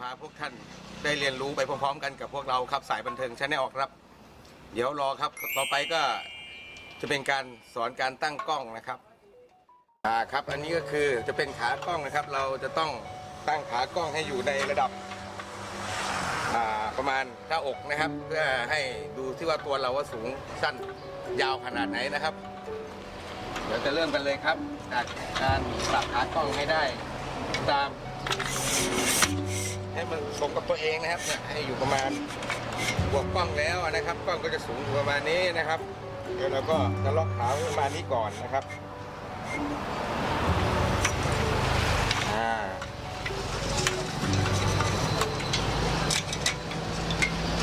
พาพวกท่านได้เรียนรู้ไปพร้อมๆ กันกับพวกเราครับสายบันเทิงชาแนลครับ เดี๋ยวรอครับต่อไปก็จะเป็นการสอนการตั้งกล้องนะครับอ่าครับ อันนี้ก็คือจะเป็นขากล้องนะครับ เราจะต้องตั้งขากล้องให้อยู่ในระดับอ่าประมาณหน้าอกนะครับ เพื่อให้ดูที่ว่าตัวเราว่าสูงสั้นยาวขนาดไหนนะครับ เดี๋ยวจะเริ่มกันเลยครับจากการปรับขากล้องให้ได้ตาม ให้มันสมกับตัวเองนะครับเนี่ยให้อยู่ประมาณบวกกล้องแล้วนะครับกล้องก็จะสูงอยู่ประมาณนี้นะครับเดี๋ยวเราก็จะล็อกขาวประมาณนี้ก่อนนะครับอ่า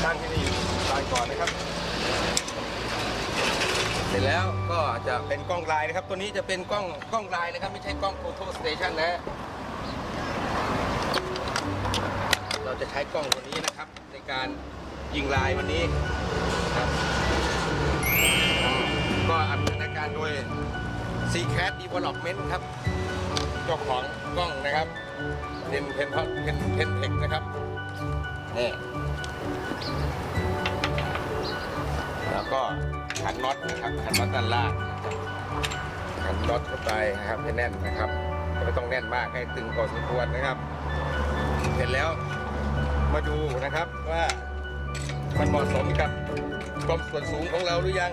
ตั้งที่นี่อยู่ตายก่อนนะครับ เสร็จแล้วก็จะเป็นกล้องลายนะครับ ตัวนี้จะเป็นกล้องกล้องลายนะครับ ไม่ใช่กล้องโฟโต้สเตชันนะ จะใช้กล้องตัวนี้นะครับ ในการยิงลายวันนี้ครับก็อำนวยการโดย Secret Development ครับเจ้าของกล้องนะครับเป็นเพนเพนเพนเทคนะครับนี่แล้วก็ขันน็อตนะครับขันน็อตด้านล่างขันน็อตเข้าไปนะครับให้แน่นนะครับไม่ต้องแน่นมากให้ตึงพอสมควรนะครับ เสร็จแล้ว มาดูนะครับว่ามันเหมาะสมกับความส่วนสูงของเราหรือยัง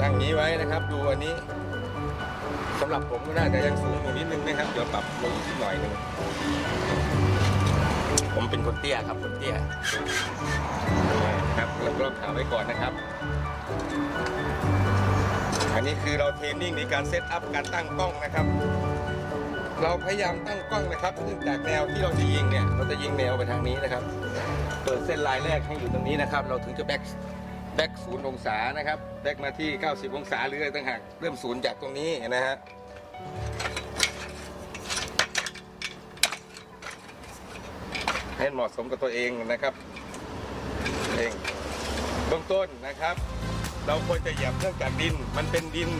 ตั้งนี้ไว้นะครับ ดูอันนี้สำหรับผมก็น่าจะยังสูงอยู่นิดนึงนะครับ เดี๋ยวปรับลงอีกหน่อยหนึ่งผมเป็นคนเตี้ยครับคนเตี้ยครับแล้วก็ขาไว้ก่อนนะครับ อันนี้คือเราเทรนนิ่งในการเซตอัพการตั้งกล้องนะครับ เราพยายามตั้งกล้องนะครับเนื่งจากแนวที่เราจะยิงเนี่ย เราจะยิงแนวไปทางนี้นะครับ เปิดเส้นลายแรกให้อยู่ตรงนี้นะครับ เราถึงจะแบ็กแบ็กศูนย์องศานะครับแบ็กมาที่ 90 องศาหรืออะไรต่างหากเริ่มศูนย์จากตรงนี้นะฮะให้เหมาะสมกับตัวเองนะครับเองเบื้องต้นนะครับ เราควรจะเหยียบเนื่องจากดิน มันเป็นดิน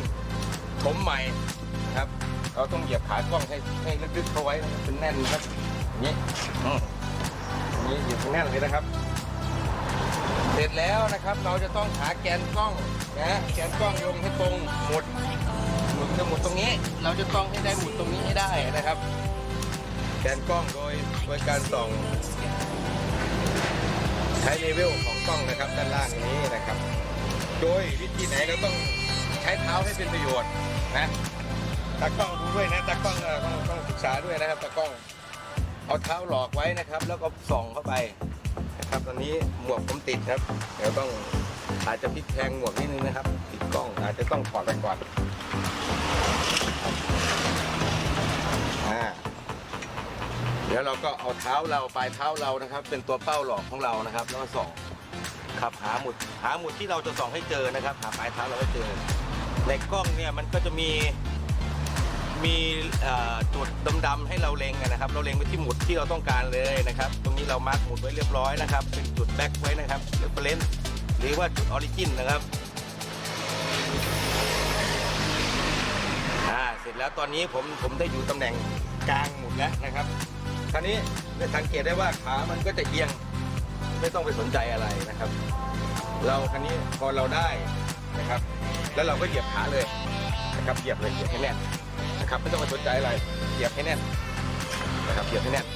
ถมใหม่นะครับ เราต้องเหยียบขากล้องให้ให้ลึกๆเข้าไว้นะครับเป็นแน่นนะครับอย่างนี้อืมอย่างนี้เหยียบให้แน่นเลยนะครับ เสร็จแล้วนะครับเราจะต้องหาแกนกล้องนะแกนกล้องลงให้ตรงหมุดหมุดจะหมุดตรงนี้ เราจะต้องให้ได้หมุดตรงนี้ให้ได้นะครับ แกนกล้องโดยโดยการส่องใช้เลเวลของกล้องนะครับด้านล่างนี้นะครับ โดยวิธีไหนเราต้องใช้เท้าให้เป็นประโยชน์นะตากล้อง ด้วยนะตากล้องต้องต้องศึกษาด้วยนะครับตากล้อง เอาเท้าหลอกไว้นะครับ แล้วก็ส่องเข้าไปนะครับตอนนี้หมวกผมติดครับ เดี๋ยวต้องอาจจะพลิกแพงหมวกนิดนึงนะครับ ติดกล้องอาจจะต้องถอดไปก่อนอ่าเดี๋ยวเราก็เอาเท้าเราปลายเท้าเรานะครับ เป็นตัวเป้าหลอกของเรานะครับ แล้วก็ส่องครับหาหมุดหาหมุดที่เราจะส่องให้เจอนะครับ หาปลายเท้าเราให้เจอ ในกล้องเนี่ยมันก็จะมี มีจุดดำๆให้เราเล็งนะครับ เราเล็งไปที่หมุดที่เราต้องการเลยนะครับ ตรงนี้เรามาร์กหมุดไว้เรียบร้อยนะครับ เป็นจุดแบ็คไว้นะครับเรฟเฟรนซ์หรือว่าจุดออริจินนะครับอ่าเสร็จแล้วตอนนี้ผมผมได้อยู่ตำแหน่งกลางหมุดแล้วนะครับคราวนี้จะสังเกตได้ว่าขามันก็จะเอียงไม่ต้องไปสนใจอะไรนะครับ เราคันนี้พอเราได้นะครับ แล้วเราก็เหยียบขาเลย นะครับเหยียบเลยเหยียบให้แน่นนะครับไม่ต้องไปสนใจอะไรเหยียบให้แน่นนะครับเหยียบให้แน่น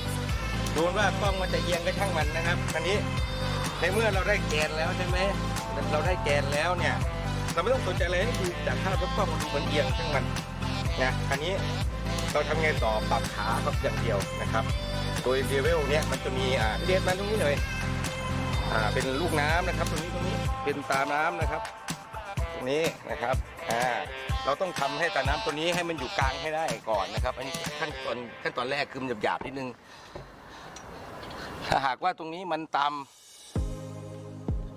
ดูว่ากล้องมันจะเอียงก็ช่างมันนะครับคันนี้ในเมื่อเราได้แกนแล้วใช่ไหมเราได้แกนแล้วเนี่ย เราไม่ต้องสนใจอะไรให้ดูจากภาพรถกล้องมันดูเหมือนเอียงช่างมันนะคันนี้เราทำไงต่อปรับขาครับอย่างเดียวนะครับ โดยเลเวลเนี้ยมันจะมีอ่าเรียนมาตรงนี้เลยอ่าเป็นลูกน้ำนะครับ ตรงนี้ตรงนี้เป็นตาน้ำนะครับ ตรงนี้นะครับอ่า เราต้องทำให้ตาน้ำตัวนี้ให้มันอยู่กลางให้ได้ก่อนนะครับ อันนี้ขั้นตอนขั้นตอนแรกคือมันหยาบๆนิดนึง ถ้าหากว่าตรงนี้มันตาม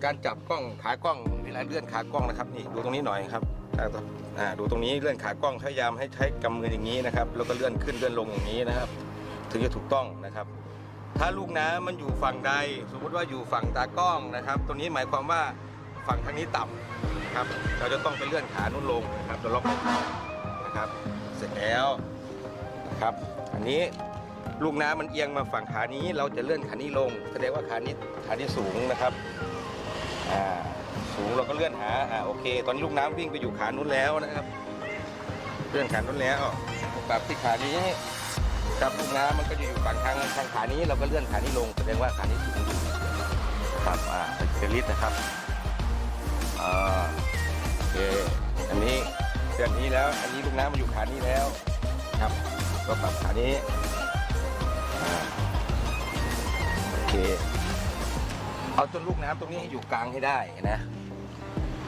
การจับกล้องขากล้องเวลาเลื่อนขากล้องนะครับนี่ดูตรงนี้หน่อยครับอ่าดูตรงนี้เลื่อนขากล้องพยายามให้ใช้กำมืออย่างนี้นะครับ แล้วก็เลื่อนขึ้นเลื่อนลงอย่างนี้นะครับ ถึงจะถูกต้องนะครับ ถ้าลูกน้ำมันอยู่ฝั่งใด สมมติว่าอยู่ฝั่งตากล้องนะครับ ตรงนี้หมายความว่า ฝั่งทางนี้ต่ำนะครับ เราจะต้องไปเลื่อนขานุ่นลงนะครับเราล็อกนะครับ เสร็จแล้วนะครับ อันนี้ลูกน้ำมันเอียงมาฝั่งขานี้ เราจะเลื่อนขานี้ลง แสดงว่าขานี้ขานี้สูงนะครับอ่าสูงเราก็เลื่อนหาอ่าโอเค ตอนนี้ลูกน้ำวิ่งไปอยู่ขานู้นแล้วนะครับ เลื่อนขานู้นแล้วปรับที่ขานี้กับลูกน้ำมันก็จะอยู่ฝั่งทางทางขานี้เราก็เลื่อนขานี้ลงแสดงว่าขานี้สูงอยู่ครับอ่าเป็นลิตรนะครับ อ่าโอเคอันนี้เลื่อนนี้แล้ว อันนี้ลูกน้ำมันอยู่ขานี้แล้วครับ ก็ปรับขานี้อ่าโอเค เอาจนลูกน้ำตรงนี้ให้อยู่กลางให้ได้นะ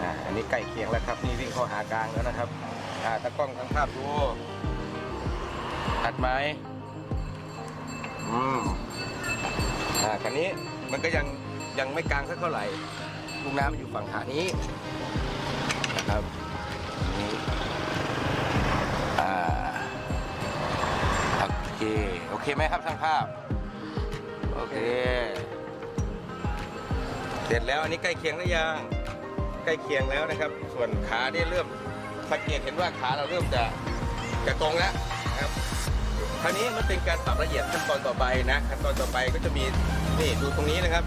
อ่าอันนี้ใกล้เคียงแล้วครับนี่วิ่งเข้าหากลางแล้วนะครับอ่าตะกล้องทั้งภาพดูตัดไหมอืมอ่าคันนี้มันก็ยังยังไม่กลางสักเท่าไหร่ ลูกน้ำมันอยู่ฝั่งขานี้นะครับนี่อ่าโอเคโอเคไหมครับช่างภาพโอเค เสร็จแล้วอันนี้ใกล้เคียงหรือยังใกล้เคียงแล้วนะครับ ส่วนขาเนี่เริ่มสังเกตเห็นว่าขาเราเริ่มจะจะตรงแล้วนะครับคราวนี้มันเป็นการปรับละเอียดขั้นตอนต่อไปนะขั้นตอนต่อไปก็จะมีนี่ดูตรงนี้นะครับ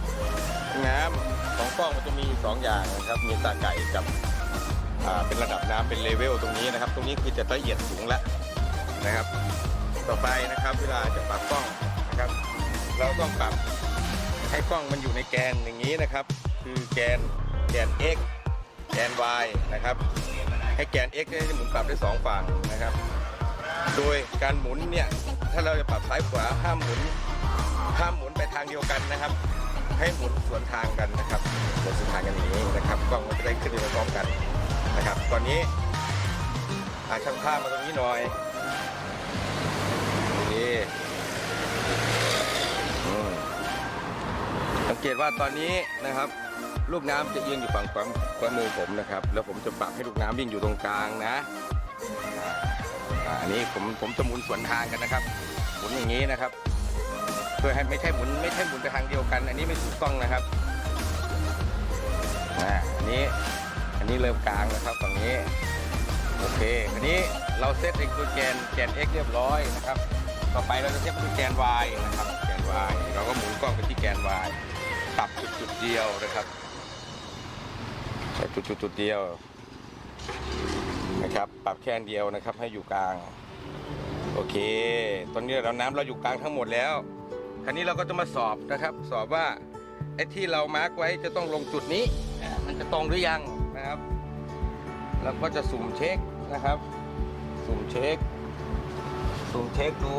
น้ำ ของกล้องมันจะมีสองอย่างนะครับ มีตาไก่กับเป็นระดับน้ำเป็นเลเวลตรงนี้นะครับ ตรงนี้คือจะละเอียดสูงแล้วนะครับ ต่อไปนะครับ เวลาจะปรับกล้องนะครับ เราต้องปรับให้กล้องมันอยู่ในแกนอย่างนี้นะครับ คือแกนแกน x แกน y นะครับ ให้แกน x เนี่ยหมุนปรับได้สองฝั่งนะครับ โดยการหมุนเนี่ยถ้าเราจะปรับซ้ายขวาห้ามหมุนห้ามหมุนไปทางเดียวกันนะครับ ให้หมุนสวนทางกันนะครับสวนสวนทางกันอย่างนี้นะครับกล้องมันจะได้ขึ้นไปพร้อมกันนะครับ ตอนนี้อาช่างภาพมาตรงนี้หน่อยนี่สังเกตว่าตอนนี้นะครับลูกน้ำจะเอียงอยู่ฝั่งขวาขวามือผมนะครับ แล้วผมจะปรับให้ลูกน้ำวิ่งอยู่ตรงกลางนะอันนี้ผมผมจะหมุนสวนทางกันนะครับหมุนอย่างนี้นะครับ เพื่อให้ไม่ใช่หมุนไม่ใช่หมุนไปทางเดียวกัน อันนี้ไม่ถูกต้องนะครับอ่าอันนี้อันนี้เริ่มกลางนะครับฝั่งนี้โอเคอันนี้เราเซตเองตัวแกนแกน x เรียบร้อยนะครับ ต่อไปเราจะเซตตัวแกน y นะครับ แกน y เราก็หมุนกล้องไปที่แกน y ปรับจุดจุดเดียวนะครับจุดจุดจุดเดียวนะครับปรับแค่นเดียวนะครับให้อยู่กลาง โอเค ตอนนี้เราน้ำเราอยู่กลางทั้งหมดแล้ว ราวนี้เราก็จะมาสอบนะครับ สอบว่าไอ้ที่เรามาร์กไว้จะต้องลงจุดนี้ มันจะตรงหรือยังนะครับเราก็จะสุ่มเช็คนะครับ สุ่มเช็ค สุ่มเช็คดู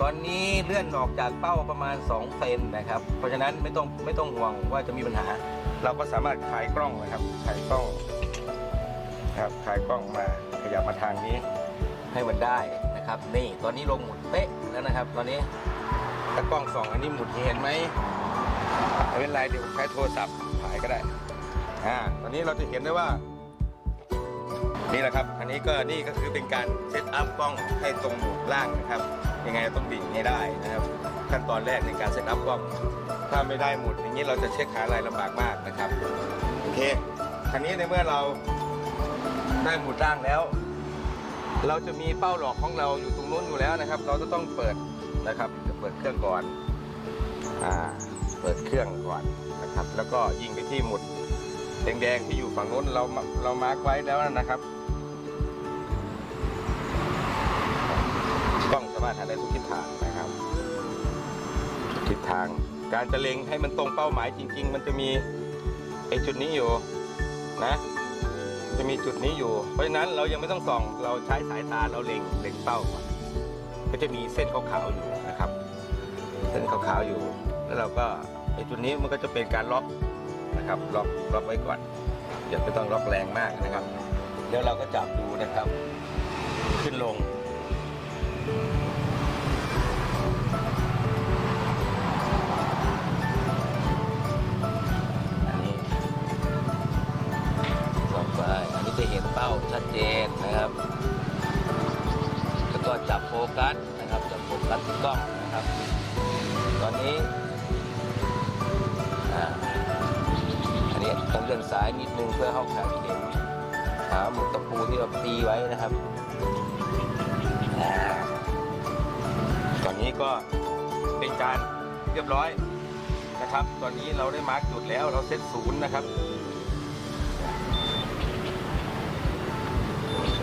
ตอนนี้เลื่อนออกจากเป้าประมาณ2เซนนะครับ เพราะฉะนั้นไม่ต้องไม่ต้องห่วงว่าจะมีปัญหา เราก็สามารถคลายกล้องนะครับคลายกล้องครับคลายกล้องมาขยับมาทางนี้ให้มันได้นะครับ นี่ตอนนี้ลงหมดเป๊ะแล้วนะครับ ตอนนี้ ถ้ากล้องสองอันนี้หมุดเห็นไหมไม่เป็นไรเดี๋ยวใช้โทรศัพท์ถ่ายก็ได้อ่าตอนนี้เราจะเห็นได้ว่า นี่แหละครับ อันนี้ก็นี่ก็คือเป็นการเซตอัพกล้องให้ตรงหมุดล่างนะครับ ยังไงต้องดิ่งให้ได้นะครับ ขั้นตอนแรกในการเซตอัพกล้อง ถ้าไม่ได้หมุดอย่างนี้เราจะเช็คหาอะไรลำบากมากนะครับโอเคคราวนี้ในเมื่อเราได้หมุดล่างแล้ว เราจะมีเป้าหลอกของเราอยู่ตรงนู้นอยู่แล้วนะครับ เราจะต้องเปิดนะครับ เปิดเครื่องก่อนอ่าเปิดเครื่องก่อนนะครับ แล้วก็ยิงไปที่หมุดแดงๆที่อยู่ฝั่งนู้นเราเรามาร์กไว้แล้วนะครับกล้องสามารถถ่ายได้ทุกทิศทางนะครับทิศทางการจะเล็งให้มันตรงเป้าหมายจริง ๆ มันจะมีไอจุดนี้อยู่นะจะมีจุดนี้อยู่ เพราะฉะนั้นเรายังไม่ต้องส่อง เราใช้สายตาเราเล็งเล็งเป้าก่อนก็จะมีเส้นขาวๆอยู่นะครับ เส้นขาวๆอยู่ แล้วเราก็ไอ้จุดนี้มันก็จะเป็นการล็อกนะครับ ล็อกล็อกไว้ก่อนอย่าไม่ต้องล็อกแรงมากนะครับเดี๋ยวเราก็จับดูนะครับ ขึ้นลง อันนี้ต่อไปอันนี้จะเห็นเป้าชัดเจนนะครับ แล้วก็จับโฟกัสนะครับ จับโฟกัสที่กล้องนะครับ ตอนนี้อันนี้ต้องเลื่อนซ้ายนิดนึงเพื่อเข้าขาเข็มหาหมุดตะปูที่เราตีไว้นะครับ ตอนนี้ก็เป็นการเรียบร้อยนะครับ ตอนนี้เราได้มาร์กจุดแล้วเราเซตศูนย์นะครับ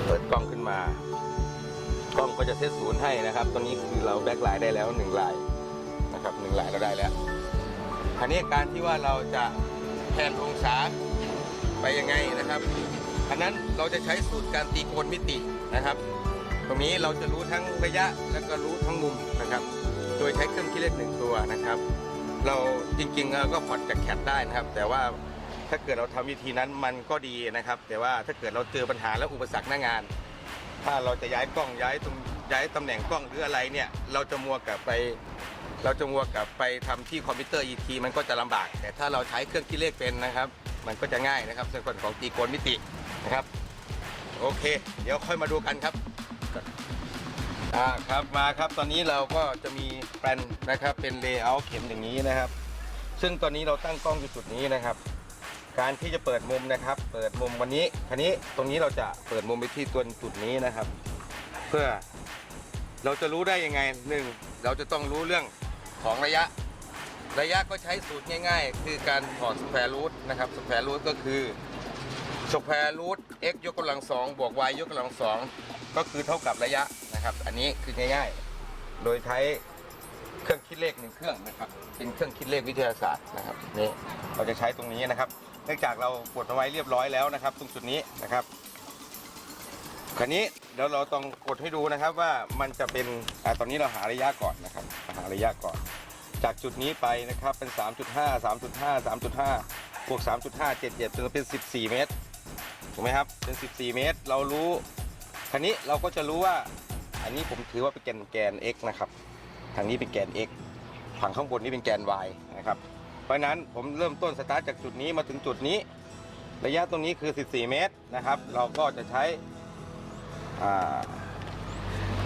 เปิดกล้องขึ้นมากล้องก็จะเซตศูนย์ให้นะครับ ตอนนี้คือเราแบ็คไลน์ได้แล้วหนึ่งลาย นะครับหนึ่งหลายเราได้แล้วคราวนี้การที่ว่าเราจะแทนองศาไปยังไงนะครับอันนั้นเราจะใช้สูตรการตีโกนมิตินะครับ ตรงนี้เราจะรู้ทั้งระยะและก็รู้ทั้งมุมนะครับ โดยใช้เครื่องคิดเลขหนึ่งตัวนะครับ เราจริงๆเราก็พอดจากแคปได้นะครับ แต่ว่าถ้าเกิดเราทำวิธีนั้นมันก็ดีนะครับ แต่ว่าถ้าเกิดเราเจอปัญหาและอุปสรรคหน้างาน ถ้าเราจะย้ายกล้องย้ายตรง ย้ายตำแหน่งกล้องหรืออะไรเนี่ย เราจะมัวกับไป เราจะมัวกับไปทำที่คอมพิวเตอร์ ET มันก็จะลำบาก แต่ถ้าเราใช้เครื่องคิดเลขเป็นนะครับ มันก็จะง่ายนะครับ ส่วนของตีโกนมิตินะครับ โอเค เดี๋ยวค่อยมาดูกันครับ อ่าครับมาครับตอนนี้เราก็จะมีแปลนนะครับเป็นเลเยอร์เข็มอย่างนี้นะครับ ซึ่งตอนนี้เราตั้งกล้องอยู่จุดนี้นะครับ การที่จะเปิดมุมนะครับ เปิดมุมวันนี้คันนี้ตรงนี้เราจะเปิดมุมไปที่ตัวจุดนี้นะครับ เพื่อ เราจะรู้ได้ยังไงหนึ่งเราจะต้องรู้เรื่องของระยะ ระยะก็ใช้สูตรง่าย ๆ คือการถอดสแควร์รูทนะครับสแควร์รูทก็คือสแควร์รูท x ยกกำลังสองบวก y ยกกำลังสองก็คือเท่ากับระยะนะครับ อันนี้คือง่ายๆ โดยใช้เครื่องคิดเลขหนึ่งเครื่องนะครับ เป็นเครื่องคิดเลขวิทยาศาสตร์นะครับนี่เราจะใช้ตรงนี้นะครับ เนื่องจากเรากดเอาไว้เรียบร้อยแล้วนะครับ ตรงจุดนี้นะครับคราวนี้ ดี๋ยวเราต้องกดให้ดูนะครับว่ามันจะเป็นอาตอนนี้เราหาระยะก่อนนะครับหาระยะก่อน จากจุดนี้ไปนะครับเป็น 3.5 3.5 3.5บวก3.5 7 7จนเป็น 14 เมตรถูกไหมครับเป็น 14 เมตร เรารู้คราวนี้เราก็จะรู้ว่า อันนี้ผมถือว่าเป็นแกนแกน x นะครับทางนี้เป็นแกน x ฝั่งข้างบนนี่เป็นแกน y นะครับเพราะฉะนั้นผมเริ่มต้นสตาร์ทจากจุดนี้มาถึงจุดนี้ ระยะตรงนี้คือ 14 เมตรนะครับ เราก็จะใช้ อ่า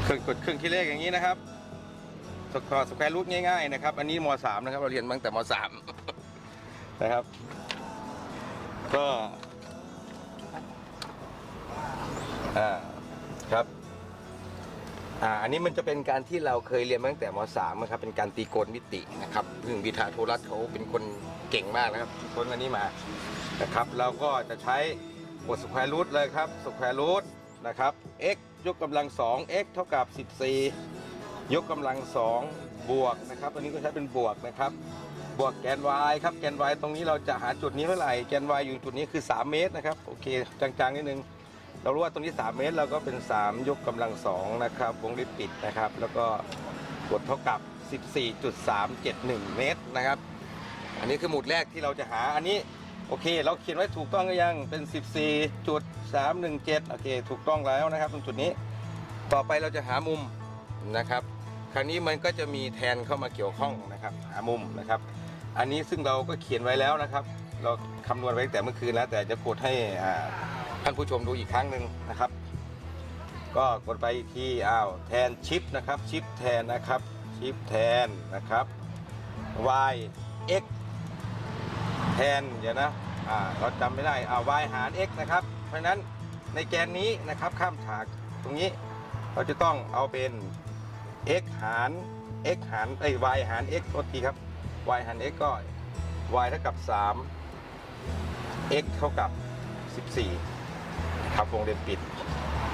เครื่องกดเครื่องคิดเลขอย่างนี้นะครับสกอสแควร์รูทง่ายๆนะครับ อันนี้ม .3 นะครับ เราเรียนมาตั้งแต่ม .3 นะครับ ก็อ่าครับอ่าอันนี้มันจะเป็นการที่เราเคยเรียนมาตั้งแต่ม .3 นะครับ เป็นการตีโกนมิตินะครับซึ่งวิทาโทรัตน์เขาเป็นคนเก่งมากนะครับต้นอันนี้มานะครับ เราก็จะใช้บทสแควร์รูทเลยครับสแควร์รูท นะครับ x ยกกำลัง 2 x เท่ากับ 14 ยกกำลัง 2 บวกนะครับอันนี้ก็ใช้เป็นบวกนะครับ บวกแกน y ครับแกน y ตรงนี้เราจะหาจุดนี้เท่าไหร่แกน y อยู่จุดนี้คือ 3 เมตรนะครับโอเคจางๆนิดนึงเรารู้ว่าตรงนี้ 3 เมตรเราก็เป็น 3 ยกกำลัง 2 นะครับวงเล็บปิดนะครับ แล้วก็กดเท่ากับ 14.371 เมตรนะครับ อันนี้คือหมุดแรกที่เราจะหาอันนี้ โอเค เราเขียนไว้ถูกต้องหรือยังเป็น 14.317 โอเค ถูกต้องแล้วนะครับตรงจุดนี้ ต่อไปเราจะหามุมนะครับ คราวนี้มันก็จะมีแทนเข้ามาเกี่ยวข้องนะครับ หามุมนะครับ อันนี้ซึ่งเราก็เขียนไว้แล้วนะครับ เราคำนวณไว้ตั้งแต่เมื่อคืนแล้ว แต่จะกดให้ท่านผู้ชมดูอีกครั้งหนึ่งนะครับ ก็กดไปที่อ้าวแทนชิปนะครับชิปแทนนะครับชิปแทนนะครับ y x แทน เดี๋ยวนะ อ่าเราจำไม่ได้อ่า y หาร x นะครับ เพราะฉะนั้นในแกนนี้นะครับข้ามฉากตรงนี้เราจะต้องเอาเป็น x หาร x หารไอ้ย y หาร x โทษทีครับ y หาร x ก็ y เท่ากับ 3 x เท่ากับ 14ครับวงเล็บปิด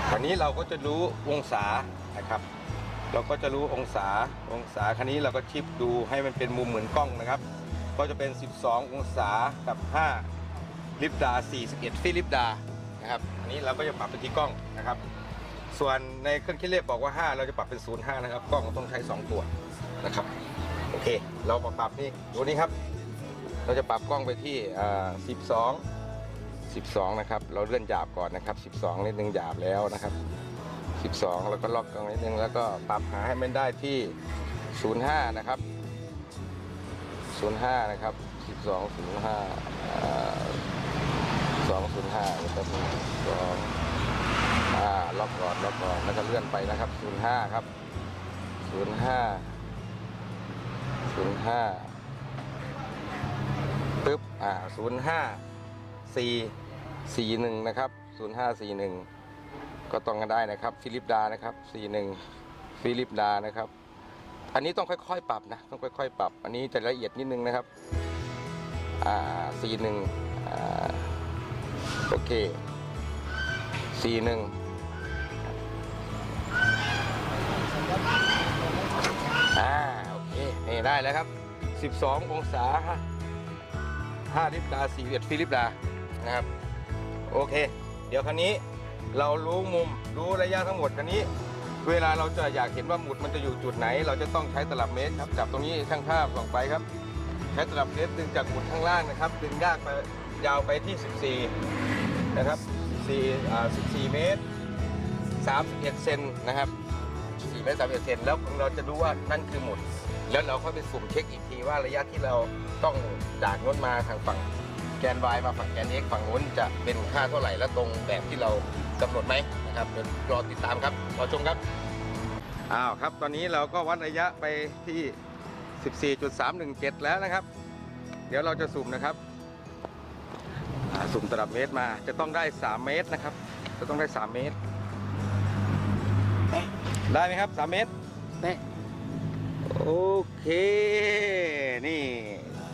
คราวนี้เราก็จะรู้องศานะครับ เราก็จะรู้องศาองศาคราวนี้เราก็ชิปดูให้มันเป็นมุมเหมือนกล้องนะครับ ก็จะเป็น 12 องศากับ 5 ลิปดา 41ฟิลิปดานะครับอันนี้เราก็จะปรับไปที่กล้องนะครับ ส่วนในเครื่องคิดเลขบอกว่า 5 เราจะปรับเป็น 05 นะครับ กล้องต้องใช้ 2 ตัวนะครับโอเค เรามาปรับนี่ดูนี่ครับ เราจะปรับกล้องไปที่อ่า12 12 นะครับ เราเลื่อนหยาบก่อนนะครับ 12นิดนึงหยาบแล้วนะครับ 12 แล้วก็ล็อกกล้องนิดนึงแล้วก็ปรับหาให้มันได้ที่ 05 นะครับ 05 นะครับ 12 05 อ่า205นะครับ2อ่าล็อกก่อนล็อกก่อนแล้วก็เลื่อนไปนะครับ05ครับ05 05ปึ๊บอ่า05 4 41นะครับ0541ก็ต้องกันได้นะครับ ฟิลิปดานะครับ41ฟิลิปดานะครับ อันนี้ต้องค่อยๆ ปรับนะต้องค่อยๆ ปรับ อันนี้จะละเอียดนิดนึงนะครับอ่าสี่หนึ่งอ่า โอเคสี่หนึ่งอ่าโอเค นี่ได้แล้วครับ 12 องศา5ลิบดา41ฟิลิปดานะครับ โอเค เดี๋ยวคันนี้เรารู้มุมรู้ระยะทั้งหมดคันนี้ เวลาเราจะอยากเห็นว่าหมุดมันจะอยู่จุดไหน เราจะต้องใช้ตลับเมตรครับจับตรงนี้ช่างภาพส่องไปครับ ใช้ตลับเมตรดึงจากหมุดข้างล่างนะครับ ดึงยากไปยาวไปที่ 14 นะครับ14อ่า14 เมตร 31 เซนนะครับ4เมตร31 เซนแล้วเราจะรู้ว่านั่นคือหมุด แล้วเราค่อยไปสุ่มเช็คอีกทีว่าระยะที่เราต้องจากโน้นมาทางฝั่งแกน y มาฝั่งแกน x ฝั่งโน้นจะเป็นค่าเท่าไหร่และตรงแบบที่เรากำหนดไหมนะครับเดี๋ยวรอติดตามครับรอชมครับอ้าวครับ ตอนนี้เราก็วัดระยะไปที่ 14.317 แล้วนะครับ เดี๋ยวเราจะสุ่มนะครับ สุ่มตลับเมตรมา จะต้องได้ 3 เมตรนะครับ จะต้องได้ 3 เมตร ได้ไหมครับ 3 เมตรเป๊ะโอเค นี่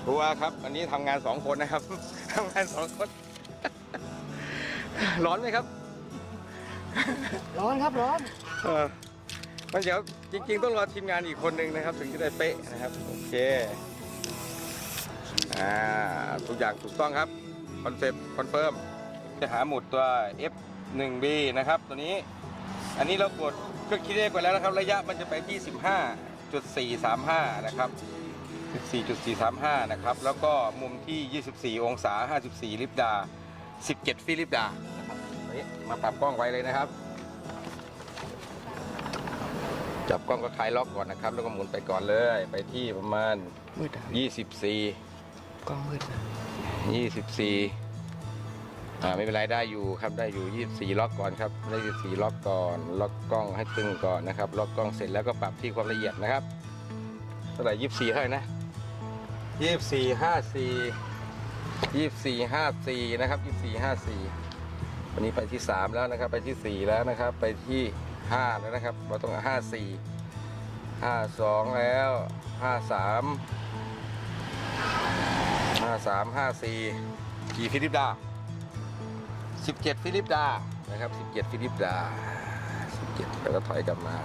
ทัวร์ครับ อันนี้ทำงานสองคนนะครับทำงานสองคน ร้อนไหมครับ ร้อนครับร้อนเออมันเดี๋ยวจริง ๆ ต้องรอทีมงานอีกคนหนึ่งนะครับ ถึงจะได้เป๊ะนะครับ โอเค อ่า ทุกอย่างถูกต้องครับ คอนเซปต์คอนเฟิร์มจะหาหมุดตัว F1B นะครับ ตัวนี้ อันนี้เรากดเครื่องคิดเลขไปแล้วนะครับ ระยะมันจะไปที่ 15.435 นะครับ 14.435 นะครับ แล้วก็มุมที่ 24 องศา 54 ลิบดา 17 ฟิลิปดานะครับอันนี้มาปรับกล้องไว้เลยนะครับ จับกล้องก็คลายล็อกก่อนนะครับ แล้วก็หมุนไปก่อนเลย ไปที่ประมาณมืดอะ24 กล้องมืดนะ24 อ่าไม่เป็นไรได้อยู่ครับได้อยู่ 24 ล็อกก่อนครับได้24ล็อกก่อน ล็อกกล้องให้ตึงก่อนนะครับ ล็อกกล้องเสร็จแล้วก็ปรับที่ความละเอียดนะครับเท่าไหร่ 24เท่าไหร่นะ 24 54 24 54นะครับ24 54 วันนี้ไปที่ 3 แล้วนะครับ ไปที่ 4 แล้วนะครับ ไปที่ 5 แล้วนะครับเราต้อง 54 52 แล้ว 53 53 54กี่ฟิลิปดา 17 ฟิลิปดา นะครับ 17 ฟิลิปดา 17 แล้วก็ถอยกลับมา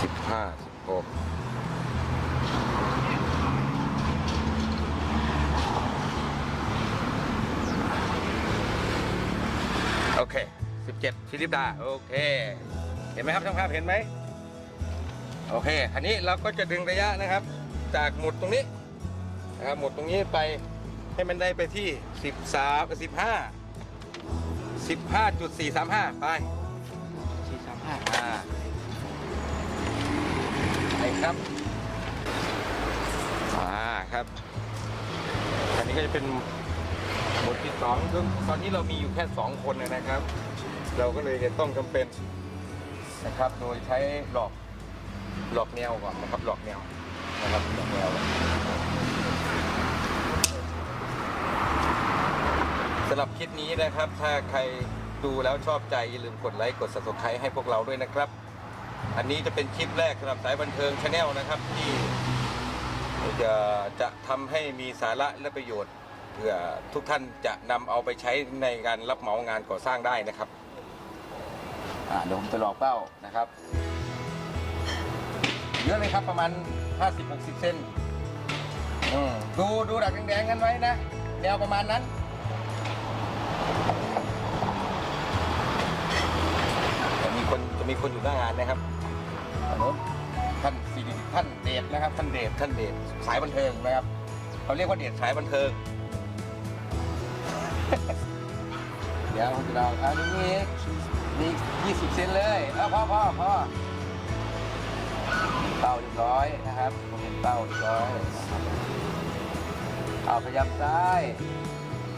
สิบห้าสิบหกโอเค 17 ฟิลิปดา โอเค เห็นไหมครับช่างภาพเห็นไหม โอเค อันนี้เราก็จะดึงระยะนะครับ จากหมุดตรงนี้ นะครับหมุดตรงนี้ไปให้มันได้ไปที่ 13 15 15.435 ไป สี่สามห้าอ่าไปครับอ่าครับอันนี้ก็จะเป็นหมุดที่สองซึ่งตอนนี้เรามีอยู่แค่สองคนนะครับ เราก็เลยจะต้องจำเป็นนะครับ โดยใช้หลอกหลอกแนวก่อนนะครับหลอกแนวนะครับหลอกแนวำหรับคลิปนี้นะครับ ถ้าใครดูแล้วชอบใจ อย่าลืมกดไลค์กด subscribe ให้พวกเราด้วยนะครับ อันนี้จะเป็นคลิปแรกสำหรับสายบันเทิงชาแนลนะครับ ที่จะจะทำให้มีสาระและประโยชน์เพื่อทุกท่านจะนำเอาไปใช้ในการรับเหมางานก่อสร้างได้นะครับ อ่าเดี๋ยวผมจะลอกเป้านะครับ เยอะเลยครับประมาณ 50-60 เซนอืมดูดูดักแดงๆกันไว้นะ แนวประมาณนั้น จะมีคนอยู่หน้างานนะครับถนนท่านสิริท่านเดชนะครับ ท่านเดชท่านเดชสายบันเทิงนะครับเขาเรียกว่าเดชสายบันเทิง เดี๋ยวผมจะเราอันนี้มียี่สิบเซนเลยเอาพ่อพ่อพ่อเต้าเรียบร้อยนะครับผมเห็นเต้าเรียบร้อยเอาพยายามซ้าย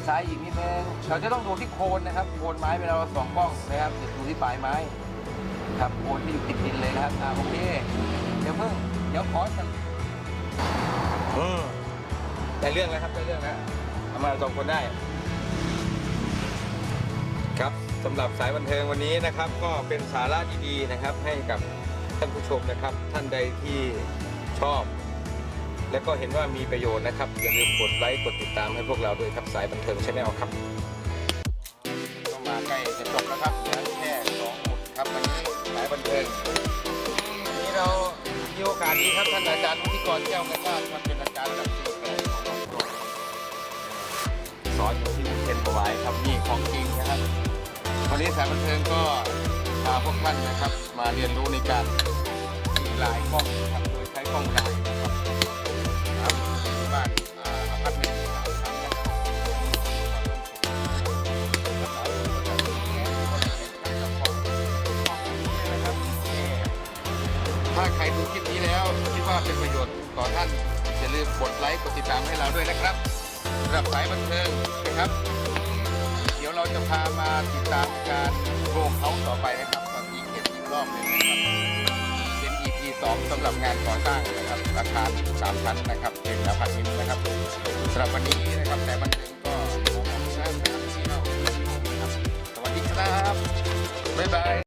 ซ้ายอีกนิดนึงเราจะต้องดูที่โคนนะครับ โคนไม้เวลาเราส่องกล้องนะครับจะดูที่ปลายไม้ ครับโคนที่อยู่ติดดินเลยนะครับอ่าโอเคเดี๋ยวเพิ่งเดี๋ยวขอสักอืมได้เรื่องแล้วครับได้เรื่องแล้วเอามาสองคนได้ ครับสสำหรับสายบันเทิงวันนี้นะครับ ก็เป็นสาระดีๆนะครับ ให้กับท่านผู้ชมนะครับ ท่านใดที่ชอบ และก็เห็นว่ามีประโยชน์นะครับอย่าลืมกดไลค์กดติดตามให้พวกเราด้วยครับสายบันเทิงชาแนลครับ ก็มาใกล้จะจบแล้วครับเหลือแค่สองหมุดครับวันนี้สายบันเทิงวันนี้เรามีโอกาสดีครับท่านอาจารย์วุฒิกรแก้วเงินว่าท่านเป็นอาจารย์ระดับสูงเลยของเราสอนอยู่ที่อุเทนถวายครับนี่ของจริงนะครับ วันนี้สายบันเทิงก็พาพวกท่านนะครับ มาเรียนรู้ในการลายกล้องนะครับโดยใช้กล้องถ่าย ว่าเป็นประโยชน์ต่อท่านอย่าลืมกดไลค์กดติดตามให้เราด้วยนะครับสำหรับสายบันเทิงนะครับ เดี๋ยวเราจะพามาติดตามการโรงเขาต่อไปนะครับตอนอีกเก็บอีกรอบหนึงนะครับเป็น EP 2สำหรับงานก่อสร้างนะครับราคา3ชั้นนะครับเป็นอพาร์ตเมนต์นะครับสำหรับวันนี้นะครับแต่บันเทิงก็ขอขอบคุณนะครับที่เราชมนะครับสวัสดีครับบ๊ายบาย